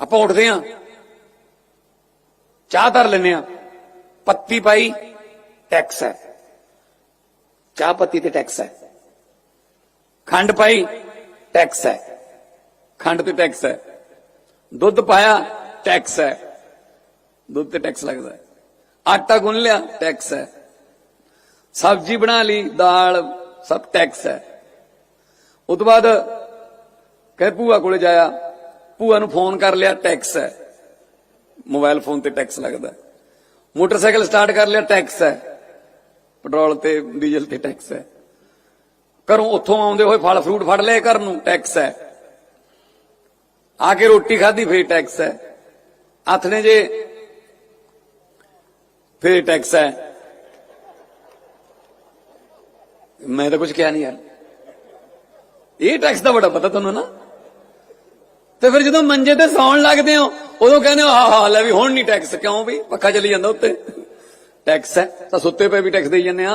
ਆਪਾਂ ਉੱਠਦੇ ਆ ਚਾਹ ਧਰ ਲੈਨੇ ਆ ਪੱਤੀ ਪਾਈ, ਟੈਕਸ ਹੈ। ਚਾਹ ਪੱਤੀ ਤੇ ਟੈਕਸ ਹੈ। ਖੰਡ ਪਾਈ, ਟੈਕਸ ਹੈ। ਖੰਡ ਤੇ ਟੈਕਸ ਹੈ। ਦੁੱਧ ਪਾਇਆ, ਟੈਕਸ ਹੈ। ਦੁੱਧ ਤੇ ਟੈਕਸ ਲੱਗਦਾ ਹੈ। ਆਟਾ ਗੁੰਨ ਲਿਆ, ਟੈਕਸ ਹੈ। ਸਬਜ਼ੀ ਬਣਾ ਲਈ, ਦਾਲ, ਸਭ ਟੈਕਸ ਹੈ। ਉਸ ਤੋਂ ਬਾਅਦ ਕਹੇ ਭੂਆ ਕੋਲੇ ਜਾਇਆ ਭੂਆ ਨੂੰ ਫੋਨ ਕਰ ਲਿਆ, ਟੈਕਸ ਹੈ। ਮੋਬਾਈਲ ਫੋਨ ਤੇ ਟੈਕਸ ਲੱਗਦਾ। ਮੋਟਰਸਾਈਕਲ ਸਟਾਰਟ ਕਰ ਲਿਆ, ਟੈਕਸ ਹੈ। ਪੈਟਰੋਲ ਤੇ ਡੀਜ਼ਲ ਤੇ ਟੈਕਸ ਹੈ। ਘਰੋਂ ਉੱਥੋਂ ਆਉਂਦੇ ਹੋਏ ਫਲ ਫਰੂਟ ਫੜ ਲਏ ਘਰ ਨੂੰ, ਟੈਕਸ ਹੈ। ਆ ਕੇ ਰੋਟੀ ਖਾਧੀ, ਫੇਰ ਟੈਕਸ ਹੈ। ਹੱਥ ਨੇ ਜੇ, ਫੇਰ ਟੈਕਸ ਹੈ। ਮੈਂ ਤਾਂ ਕੁਝ ਕਿਹਾ ਨਹੀਂ ਯਾਰ। ਇਹ ਟੈਕਸ ਦਾ ਬੜਾ ਪਤਾ ਤੁਹਾਨੂੰ ਨਾ। ਤੇ ਫਿਰ ਜਦੋਂ ਮੰਜੇ ਤੇ ਸੌਣ ਲੱਗਦੇ ਹੋ, ਉਦੋਂ ਕਹਿੰਦੇ ਹੋ ਹਾਂ ਹਾਂ ਲੈ ਵੀ ਹੁਣ ਨਹੀਂ ਟੈਕਸ ਕਿਉਂ ਵੀ ਪੱਖਾ ਚੱਲੀ ਜਾਂਦਾ ਉੱਤੇ। ਟੈਕਸ ਹੈ, ਤਾਂ ਸੁੱਤੇ ਪਏ ਵੀ ਟੈਕਸ ਦੇਈ ਜਾਂਦੇ ਆ